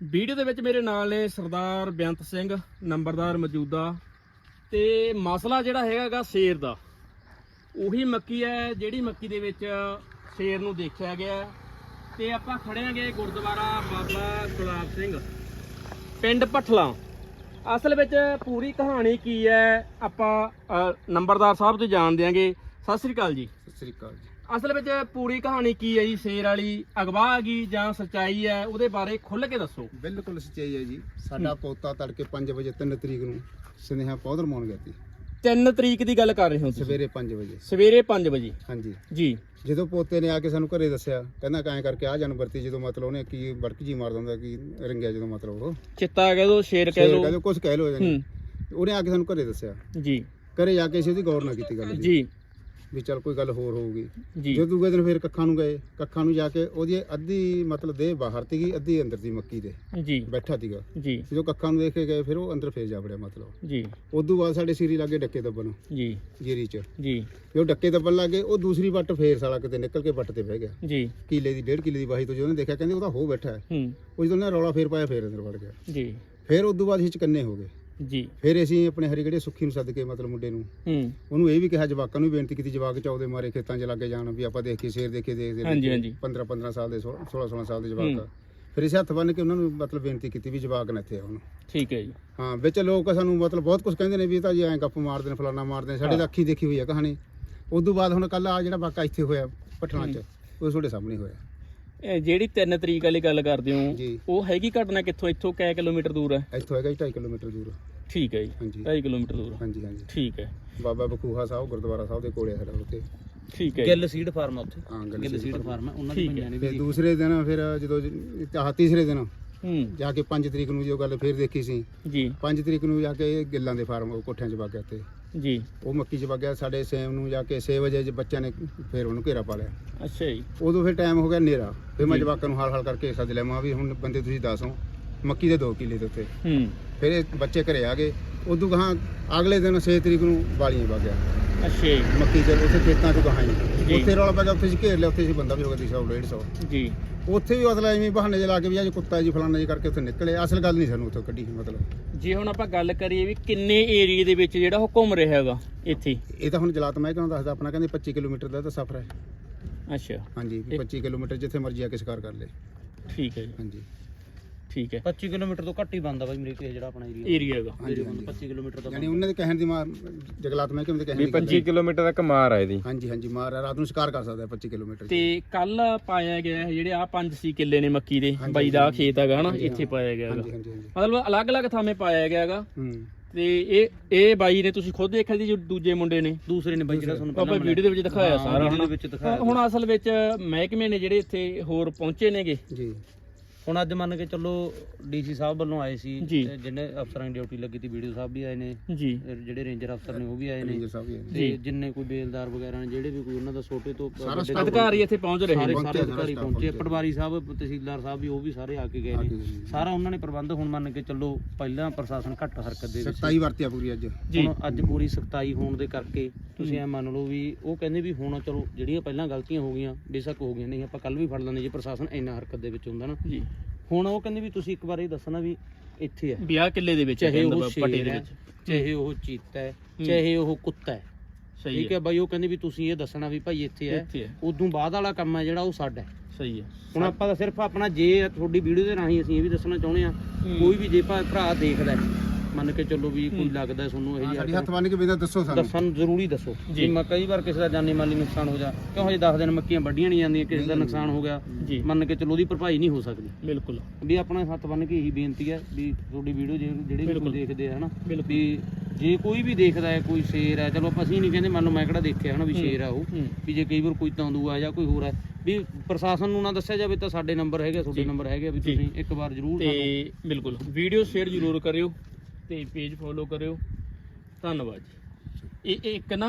Video ਦੇ ਵਿੱਚ ਮੇਰੇ ਨਾਲ ਨੇ ਸਰਦਾਰ ਬੇਅੰਤ ਸਿੰਘ, ਨੰਬਰਦਾਰ ਮੌਜੂਦਾ ਤੇ ਮਸਲਾ ਜਿਹੜਾ ਹੈਗਾਗਾ ਸ਼ੇਰ ਦਾ। ਉਹੀ ਮੱਕੀ ਹੈ, ਜਿਹੜੀ ਮੱਕੀ ਦੇ ਵਿੱਚ ਸ਼ੇਰ ਨੂੰ ਦੇਖਿਆ ਗਿਆ। ਹੈ। ਤੇ ਆਪਾਂ ਖੜੇ ਆਂਗੇ ਗੁਰਦੁਆਰਾ ਬਾਬਾ ਗੁਲਾਬ ਸਿੰਘ, ਪਿੰਡ ਪਠਲਾ ਅਸਲ ਵਿੱਚ ਪੂਰੀ ਕਹਾਣੀ ਕੀ ਹੈ, ਆਪਾਂ ਨੰਬਰਦਾਰ ਸਾਹਿਬ ਤੋਂ ਜਾਣ ਦਿਆਂਗੇ ਸਤਿ ਸ੍ਰੀ ਅਕਾਲ ਜੀ। ਸਤਿ ਸ੍ਰੀ ਅਕਾਲ ਜੀ। ਅਸਲ ਵਿੱਚ ਪੂਰੀ ਕਹਾਣੀ ਕੀ ਹੈ ਜੀ? ਸ਼ੇਰ ਵਾਲੀ ਅਗਵਾ ਹੈਗੀ ਜਾਂ ਸੱਚਾਈ ਹੈ? ਉਹਦੇ ਬਾਰੇ ਖੁੱਲ ਕੇ ਦੱਸੋ। ਬਿਲਕੁਲ ਸੱਚਾਈ ਹੈ ਜੀ। ਸਾਡਾ ਪੋਤਾ ਤੜਕੇ 5 ਵਜੇ 3 ਤਰੀਕ ਨੂੰ ਸੁਨੇਹਾ ਪੌਦਰ ਮਾਉਣ ਗਿਆ ਸੀ। 3 ਤਰੀਕ ਦੀ ਗੱਲ ਕਰ ਰਹੇ ਹੋ ਤੁਸੀਂ? ਸਵੇਰੇ 5 ਵਜੇ। ਸਵੇਰੇ 5 ਵਜੇ? ਹਾਂਜੀ। ਜੀ। ਜਦੋਂ ਪੋਤੇ ਨੇ ਆ ਕੇ ਸਾਨੂੰ ਘਰੇ ਦੱਸਿਆ ਕਹਿੰਦਾ ਕਾਇ ਕਰਕੇ ਆ ਜਾਨਵਰ ਤੀ ਜਦੋਂ ਮਤਲਬ ਉਹਨੇ ਕੀ ਬੜਕ ਜੀ ਮਾਰ ਦਿੰਦਾ ਕੀ ਰੰਗਿਆ ਜਦੋਂ ਮਤਲਬ ਉਹ। ਚਿੱਤਾ ਕਹਿ ਦੋ ਸ਼ੇਰ ਕਹਿ ਦੋ। ਕਹਿ ਦਿਓ, ਕੁਛ ਕਹਿ ਲੋ ਹੂੰ। ਉਹਨੇ ਆ ਕੇ ਸਾਨੂੰ ਘਰੇ ਦੱਸਿਆ। ਜੀ। ਘਰੇ ਜਾ ਕੇ ਅਸੀਂ ਉਹਦੀ ਗੌਰ ਨਾ ਕੀਤੀ ਗੱਲ ਦੀ ਜੀ। ਵੀ ਚੱਲ ਕੋਈ ਗੱਲ ਹੋਰ ਹੋਊਗੀ। ਜੀ। ਜਦੋਂ ਦੂਜੇ ਦਿਨ ਫਿਰ ਕੱਖਾਂ ਨੂੰ ਗਏ। ਕੱਖਾਂ ਨੂੰ ਜਾ ਕੇ ਉਹਦੀ ਅੱਧੀ ਮਤਲਬ ਦੇਹ ਬਾਹਰ ਸੀਗੀ ਅੱਧੀ ਅੰਦਰ ਦੀ ਮੱਕੀ ਦੇ। ਜੀ। ਬੈਠਾ ਸੀਗਾ। ਜੀ। ਜਦੋਂ ਕੱਖਾਂ ਨੂੰ ਦੇਖ ਕੇ ਗਏ ਫਿਰ ਉਹ ਅੰਦਰ ਫੇਰ ਜਾ ਵੜਿਆ ਮਤਲਬ। ਜੀ। ਉਦੋਂ ਬਾਅਦ ਸਾਡੇ ਸੀਰੀ ਲਾਗੇ ਡੱਕੇ ਦੱਬਣ। ਜੀ। ਜੀਰੀ ਚ। ਜੀ। ਜੋ ਡੱਕੇ ਦੱਬਣ ਲੱਗੇ ਉਹ ਦੂਸਰੀ ਵੱਟ ਫੇਰ ਸਾਲਾ ਕਿਤੇ ਨਿਕਲ ਕੇ ਵੱਟ ਤੇ ਬਹਿ ਗਿਆ। ਜੀ। ਕਿਲੇ ਦੀ ਡੇਢ ਕਿਲੇ ਦੀ ਵਾਹੀ ਤੋਂ ਜਦੋਂ ਉਹਨੇ ਦੇਖਿਆ ਕਹਿੰਦੇ ਉਹ ਤਾਂ ਹੋ ਬੈਠਾ ਹੈ। ਹੂੰ। ਉਹ ਜਦੋਂ ਉਹਨੇ ਰੌਲਾ ਫੇਰ ਪਾਇਆ ਫੇਰ ਅੰਦਰ ਵੜ ਗਿਆ। ਜੀ। ਫੇਰ ਉਦੋਂ ਬਾਅਦ ਅਸੀਂ ਚਕੰਨੇ ਹੋ ਗਏ। ਜੀ। ਫਿਰ ਅਸੀਂ ਆਪਣੇ ਹਰੀਗੜੇ ਸੁੱਖੀ ਨੂੰ ਸੱਦ ਕੇ ਮਤਲਬ ਮੁੰਡੇ ਨੂੰ। ਹੂੰ। ਉਹਨੂੰ ਇਹ ਵੀ ਕਿਹਾ ਜਵਾਕਾਂ ਨੂੰ ਵੀ ਬੇਨਤੀ ਕੀਤੀ ਜਵਾਕ ਚੌਦੇ ਮਾਰੇ ਖੇਤਾਂ 'ਚ ਲੱਗੇ ਜਾਣ ਵੀ ਆਪਾਂ ਦੇਖ ਕੇ ਸ਼ੇਰ ਦੇਖੇ ਦੇਖਦੇ ਹਾਂਜੀ, ਹਾਂਜੀ। 15 15 ਸਾਲ ਦੇ 16 16 ਸਾਲ ਦੇ ਜਵਾਕ। ਫਿਰ ਅਸੀਂ ਹੱਥ ਬੰਨ ਕੇ ਉਹਨਾਂ ਨੂੰ ਮਤਲਬ ਬੇਨਤੀ ਕੀਤੀ ਵੀ ਜਵਾਕ ਨਾ ਇੱਥੇ ਆਉਣ ਠੀਕ ਹੈ ਜੀ। ਹਾਂ ਵਿੱਚ ਲੋਕ ਸਾਨੂੰ ਮਤਲਬ ਬਹੁਤ ਕੁਝ ਕਹਿੰਦੇ ਨੇ ਵੀ ਇਹ ਤਾਂ ਜੀ ਐਂ ਗੱਪ ਮਾਰਦੇ ਨੇ ਫਲਾਨਾ ਮਾਰਦੇ ਨੇ ਸਾਡੇ ਤਾਂ ਅੱਖੀ ਦੇਖੀ ਹੋਈ ਆ ਕਹਾਣੀ। ਉਦੋਂ ਬਾਅਦ ਹੁਣ ਕੱਲ ਆ ਜਿਹੜਾ ਵਾਕਾ ਇੱਥੇ ਹੋਇਆ ਪਠਾਣਾ 'ਚ ਉਹ ਤੁਹਾਡੇ ਸਾਹਮਣੇ ਹੋਇਆ। ਇਹ ਜਿਹੜੀ 3 ਤਰੀਕ ਵਾਲੀ ਗੱਲ ਕਰਦੇ ਹੋ ਜੀ। ਉਹ ਹੈਗੀ ਘਟਨਾ ਕਿੱਥੋਂ? ਇੱਥੋਂ ਕੈ ਕਿਲੋਮੀਟਰ ਦੂਰ ਹੈ? ਇੱਥੋਂ ਹੈਗਾ ਜੀ 2.5 ਕਿਲੋਮੀਟਰ ਦੂਰ। ਠੀਕ ਹੈ ਜੀ। ਹਾਂਜੀ। 2.5 ਕਿਲੋਮੀਟਰ ਦੂਰ। ਹਾਂਜੀ ਹਾਂਜੀ। ਠੀਕ ਹੈ। ਬਾਬਾ ਬਖੂਹਾ ਸਾਹਿਬ ਗੁਰਦੁਆਰਾ ਸਾਹਿਬ ਦੇ ਕੋਲੇ ਸਾਡਾ ਉੱਥੇ। ਠੀਕ ਹੈ ਜੀ। ਗਿੱਲ ਸੀਡ ਫਾਰਮ ਆ ਉੱਥੇ। ਹਾਂ ਗਿੱਲ ਸੀਡ ਫਾਰਮ ਆ ਉਹਨਾਂ ਠੀਕ ਦੀ ਹੈ। ਪੰਜਾਂ ਨੇ ਫਿਰ ਵੀ ਦੂਸਰੇ ਦਿਨ ਫਿਰ ਜਦੋਂ ਆਹ ਤੀਸਰੇ ਦਿਨ ਹੂੰ। ਜਾ ਕੇ 5 ਤਰੀਕ ਨੂੰ ਜੋ ਗੱਲ ਫਿਰ ਦੇਖੀ ਸੀ। ਜੀ। 5 ਤਰੀਕ ਨੂੰ ਜਾ ਕੇ ਗਿੱਲਾਂ ਦੇ ਫਾਰਮ ਉਹ ਕੋਠਿਆਂ 'ਚ ਵਗ ਗਿਆ ਤੇ ਜੀ। ਉਹ ਮੱਕੀ 'ਚ ਵਗ ਗਿਆ ਸਾਡੇ ਸੇਮ ਨੂੰ ਜਾ ਕੇ 6 ਵਜੇ ਜੇ ਬੱਚਿਆਂ ਨੇ ਫਿਰ ਉਹਨੂੰ ਘੇਰਾ ਪਾ ਲਿਆ। ਅੱਛਾ ਜੀ। ਉਦੋਂ ਫਿਰ ਟਾਈਮ ਹੋ ਗਿਆ ਹਨੇਰਾ। ਫਿਰ ਮੈਂ ਜੀ। ਜਵਾਕਾਂ ਨੂੰ ਹਾਲ ਹਾਲ ਕਰਕੇ ਸੱਦ ਲਿਆ ਮੈਂ ਵੀ ਹੁਣ ਬੰਦੇ ਤੁਸੀਂ ਦੱਸੋ ਮੱਕੀ ਦੇ 2 ਕਿੱਲੇ ਦੇ ਉੱਤੇ। ਹੂੰ। ਫਿਰ ਇਹ ਬੱਚੇ ਘਰੇ ਆ ਗਏ। ਉਦੋਂ ਗਾਹਾਂ ਅਗਲੇ ਦਿਨ 6 ਤਰੀਕ ਨੂੰ ਬਾਲੀਆਂ ਵਗ ਗਿਆ। ਅੱਛਾ ਜੀ। ਮੱਕੀ ਦੇ ਉੱਥੇ ਖੇਤਾਂ 'ਚ ਗਾਹਾਂ ਜੀ। ਉੱਥੇ ਰੌਲਾ ਪੈ ਗਿਆ ਉੱਥੇ ਸੀ ਘੇਰ ਲਿਆ ਉੱਥੇ ਸੀ ਬੰਦਾ ਵੀ ਹੋ ਗਿਆ 100 150 ਜੀ। ਉੱਥੇ ਵੀ ਅਸਲ ਐਵੇਂ ਬਹਾਨੇ ਜਿਹਾ ਲਾ ਕੇ ਵੀ ਅੱਜ ਕੁੱਤਾ ਜੀ ਫਲਾਣਾ ਜੀ ਕਰਕੇ ਉੱਥੇ ਨਿਕਲੇ। ਅਸਲ ਗੱਲ ਨਹੀਂ ਸਾਨੂੰ ਉੱਥੋਂ ਕੱਢੀ ਮਤਲਬ। ਜੇ ਹੁਣ ਆਪਾਂ ਗੱਲ ਕਰੀਏ ਵੀ ਕਿੰਨੇ ਏਰੀਏ ਦੇ ਵਿੱਚ ਜਿਹੜਾ ਉਹ ਘੁੰਮ ਰਿਹਾ ਹੈਗਾ ਇੱਥੇ? ਇਹ ਤਾਂ ਹੁਣ ਜਲਾਤ ਮੈਂ ਕਿਉਂ ਦੱਸਦਾ ਆਪਣਾ ਕਹਿੰਦੇ 25 ਕਿਲੋਮੀਟਰ ਦਾ ਤਾਂ ਸਫ਼ਰ ਹੈ। ਅੱਛਾ। ਹਾਂਜੀ ਵੀ 25 ਕਿਲੋਮੀਟਰ ਜਿੱਥੇ ਮਰਜ਼ੀ ਆ ਕੇ ਸ਼ਿਕਾਰ ਕਰ ਲੇ। ਠੀਕ ਹੈ ਜੀ। ਹਾਂਜੀ। ਠੀਕ ਹੈ। 25 ਕਿਲੋਮੀਟਰ ਤੋਂ ਘੱਟ ਹੀ ਬੰਦਾ ਬਾਈ ਮੇਰੇ ਕੋਲ ਜਿਹੜਾ ਆਪਣਾ ਏਰੀਆ ਏਰੀਆ ਹੈਗਾ। ਹਾਂਜੀ, 25 ਕਿਲੋਮੀਟਰ ਦਾ ਯਾਨੀ ਉਹਨਾਂ ਦੇ ਕਹਿਣ ਦੀ ਮਾਰ ਜਗਲਾਤ ਮੈਂ ਕਿਵੇਂ ਦੇ ਕਹਿਣ ਵੀ ਦੀ ਗੱਲ 25 ਕਿਲੋਮੀਟਰ ਤੱਕ ਮਾਰ ਆ ਇਹਦੀ। ਹਾਂਜੀ ਹਾਂਜੀ ਮਾਰ ਹੈ, ਰਾਤ ਨੂੰ ਸ਼ਿਕਾਰ ਕਰ ਸਕਦਾ ਹੈ 25 ਕਿਲੋਮੀਟਰ ਤੇ ਕੱਲ ਪਾਇਆ ਗਿਆ ਹੈ ਜਿਹੜੇ ਆ ਪੰਜ ਸੀ ਕਿੱਲੇ ਨੇ ਮੱਕੀ ਦੇ ਹਾਂਜੀ, ਬਾਈ ਦਾ ਹਾਂਜੀ, ਖੇਤ ਹੈਗਾ ਹਨਾ? ਹਾਂਜੀ, ਇੱਥੇ ਹਾਂ। ਪਾਇਆ ਗਿਆ ਹੈਗਾ। ਹਾਂਜੀ ਹਾਂਜੀ ਹਾਂਜੀ। ਮਤਲਬ ਅਲੱਗ-ਅਲੱਗ ਥਾਵੇਂ ਪਾਇਆ ਗਿਆ ਹੈਗਾ। ਹੂੰ। ਤੇ ਇਹ ਇਹ ਬਾਈ ਨੇ ਤੁਸੀਂ ਖੁਦ ਦੇਖਿਆ ਜੀ ਜੋ ਦੂਜੇ ਮੁੰਡੇ ਨੇ? ਦੂਸਰੇ ਨੇ ਬਾਈ ਜਿਹੜਾ ਤੁਹਾਨੂੰ ਆਪਾਂ ਵੀਡੀਓ ਦੇ ਵਿੱਚ ਦਿਖਾਇਆ ਸਾਰਾ ਹਨਾ? ਵਿੱਚ ਦਿਖਾਇਆ। ਹੁਣ ਅਸਲ ਵਿੱਚ ਮਹਿਕਮੇ ਨੇ ਜਿਹੜੇ ਇੱਥੇ ਹੋਰ ਪਹੁੰਚੇ ਨੇਗੇ। ਜੀ। ਹੁਣ ਅੱਜ ਮੰਨ ਕੇ ਚੱਲੋ ਡੀਸੀ ਸਾਹਿਬ ਵੱਲੋਂ ਆਏ ਸੀ ਜੀ। ਤੇ ਜਿਹਨੇ ਅਫਸਰਾਂ ਦੀ ਡਿਊਟੀ ਲੱਗੀ ਤੀ ਵੀਡੀਓ ਸਾਹਿਬ ਵੀ ਆਏ ਨੇ ਜੀ। ਤੇ ਜਿਹੜੇ ਰੇਂਜਰ ਅਫਸਰ ਨੇ ਉਹ ਵੀ ਆਏ ਨੇ। ਰੇਂਜਰ ਸਾਹਿਬ ਵੀ ਹੈ। ਤੇ ਜਿੰਨੇ ਕੋਈ ਬੇਲਦਾਰ ਵਗੈਰਾ ਨੇ ਜਿਹੜੇ ਵੀ ਕੋਈ ਉਹਨਾਂ ਦਾ ਛੋਟੇ ਤੋਂ ਸਾਰਾ ਵੱਡੇ ਤੋਂ ਅਧਿਕਾਰੀ ਇੱਥੇ ਪਹੁੰਚ ਰਹੇ ਸਾਰੇ ਨੇ। ਸਾਰੇ ਅਧਿਕਾਰੀ ਪਹੁੰਚੇ। ਪਟਵਾਰੀ ਸਾਹਿਬ ਤਹਿਸੀਲਦਾਰ ਸਾਹਿਬ ਵੀ ਉਹ ਵੀ ਸਾਰੇ ਆ ਕੇ ਗਏ ਨੇ। ਸਾਰਾ ਉਹਨਾਂ ਨੇ ਪ੍ਰਬੰਧ ਹੁਣ ਮੰਨ ਕੇ ਚੱਲੋ ਪਹਿਲਾਂ ਪ੍ਰਸ਼ਾਸਨ ਘੱਟ ਹਰਕਤ ਦੇ ਵਿੱਚ ਸਖਤਾਈ ਵਰਤਿਆ ਪੂਰੀ ਅੱਜ। ਜੀ। ਹੁਣ ਅੱਜ ਪੂਰੀ ਸਖਤਾਈ ਹੋਣ ਦੇ ਕਰਕੇ ਤੁਸੀਂ ਐ ਮੰਨ ਲਓ ਵੀ ਉਹ ਕਹਿੰਦੇ ਵੀ ਹੁਣ ਚਲੋ ਜਿਹੜੀਆਂ ਪਹਿਲਾਂ ਗਲਤੀਆਂ ਹੋ ਗਈਆਂ ਬੇਸ਼ੱਕ ਹੋ ਗਈਆਂ ਨਹੀਂ ਆਪਾਂ ਕੱਲ ਵੀ ਫੜ ਲੈਂਦੇ ਜੇ ਪ੍ਰਸ਼ਾਸਨ ਇੰਨਾ ਹਰਕਤ ਦੇ ਵਿੱਚ ਹੁੰਦਾ ਨਾ। ਜੀ। ਹੁਣ ਉਹ ਕਹਿੰਦੇ ਵੀ ਤੁਸੀਂ ਇੱਕ ਵਾਰ ਇਹ ਦੱਸਣਾ ਵੀ ਇੱਥੇ ਹੈ। ਵਿਆਹ ਕਿੱਲੇ ਦੇ ਵਿੱਚ ਚਾਹੇ ਉਹ ਪੱਟੀ ਦੇ ਵਿੱਚ। ਚਾਹੇ ਉਹ ਚੀਤਾ ਹੈ। ਚਾਹੇ ਉਹ ਕੁੱਤਾ ਹੈ। ਸਹੀ ਠੀਕ ਹੈ। ਬਾਈ ਉਹ ਕਹਿੰਦੇ ਵੀ ਤੁਸੀਂ ਇਹ ਦੱਸਣਾ ਵੀ ਭਾਈ ਇੱਥੇ ਹੈ। ਉਦੋਂ ਬਾਅਦ ਵਾਲਾ ਕੰਮ ਹੈ ਜਿਹੜਾ ਉਹ ਸਾਡਾ ਹੈ। ਸਹੀ ਹੈ। ਹੁਣ ਆਪਾਂ ਤਾਂ ਸਿਰਫ ਆਪਣਾ ਜੇ ਤੁਹਾਡੀ ਵੀਡੀਓ ਦੇ ਰਾਹੀਂ ਅਸੀਂ ਇਹ ਵੀ ਦੱਸਣਾ ਚਾਹੁੰਦੇ ਆ ਹੂੰ। ਕੋਈ ਵੀ ਜੇ ਭਰਾ ਦੇਖਦਾ ਹੈ, ਮੰਨ ਕੇ ਚੱਲੋ ਵੀ ਕੋਈ ਲੱਗਦਾ ਤੁਹਾਨੂੰ ਇਹ ਸਾਡੀ ਹੱਥ ਬੰਨ ਕੇ ਵੀ ਤਾਂ ਦੱਸੋ ਸਾਨੂੰ ਦੱਸਣ ਜ਼ਰੂਰੀ ਦੱਸੋ ਜੀ। ਮੈਂ ਕਈ ਵਾਰ ਕਿਸੇ ਦਾ ਜਾਨੀ ਮਾਲੀ ਨੁਕਸਾਨ ਹੋ ਜਾ ਕਿਉਂ ਹਜੇ 10 ਦਿਨ ਮੱਕੀਆਂ ਵੱਢੀਆਂ ਨਹੀਂ ਜਾਂਦੀਆਂ ਕਿਸੇ ਦਾ ਨੁਕਸਾਨ ਹੋ ਗਿਆ ਮੰਨ ਕੇ ਚੱਲੋ ਉਹਦੀ ਭਰਪਾਈ ਨਹੀਂ ਹੋ ਸਕਦੀ ਬਿਲਕੁਲ ਵੀ ਆਪਣਾ ਹੱਥ ਬੰਨ ਕੇ ਇਹੀ ਬੇਨਤੀ ਹੈ ਵੀ ਤੁਹਾਡੀ ਵੀਡੀਓ ਜਿਹੜੇ ਵੀ ਦੇਖਦੇ ਆ ਹਨਾ। ਵੀ ਜੇ ਕੋਈ ਵੀ ਦੇਖਦਾ ਹੈ ਕੋਈ ਸ਼ੇਰ ਹੈ ਚਲੋ ਆਪਾਂ ਅਸੀਂ ਨਹੀਂ ਕਹਿੰਦੇ ਮੰਨ ਲਓ ਮੈਂ ਕਿਹੜਾ ਦੇਖਿਆ ਹਨਾ ਵੀ। ਸ਼ੇਰ ਆ ਉਹ। ਵੀ ਜੇ ਕਈ ਵਾਰ ਕੋਈ ਤੰਦੂ ਆ ਜਾਂ ਕੋਈ ਹੋਰ ਹੈ ਵੀ ਪ੍ਰਸ਼ਾਸਨ ਨੂੰ ਨਾ ਦੱਸਿਆ ਜਾਵੇ ਤਾਂ ਸਾਡੇ ਨੰਬਰ ਹੈਗੇ ਤੁਹਾਡੇ। ਨੰਬਰ ਹੈਗੇ ਵੀ। ਤੁਸੀਂ ਇੱਕ ਵਾਰ ਜ਼ਰੂਰ ਤੇ ਬਿਲਕੁਲ ਵੀਡੀਓ ਸ਼ੇਅਰ ਜ਼ਰੂਰ ਕਰਿਓ ਤੇ ਪੇਜ ਫੋਲੋ ਕਰਿਓ। ਧੰਨਵਾਦ ਜੀ। ਇਹ ਇਹ ਇੱਕ ਨਾ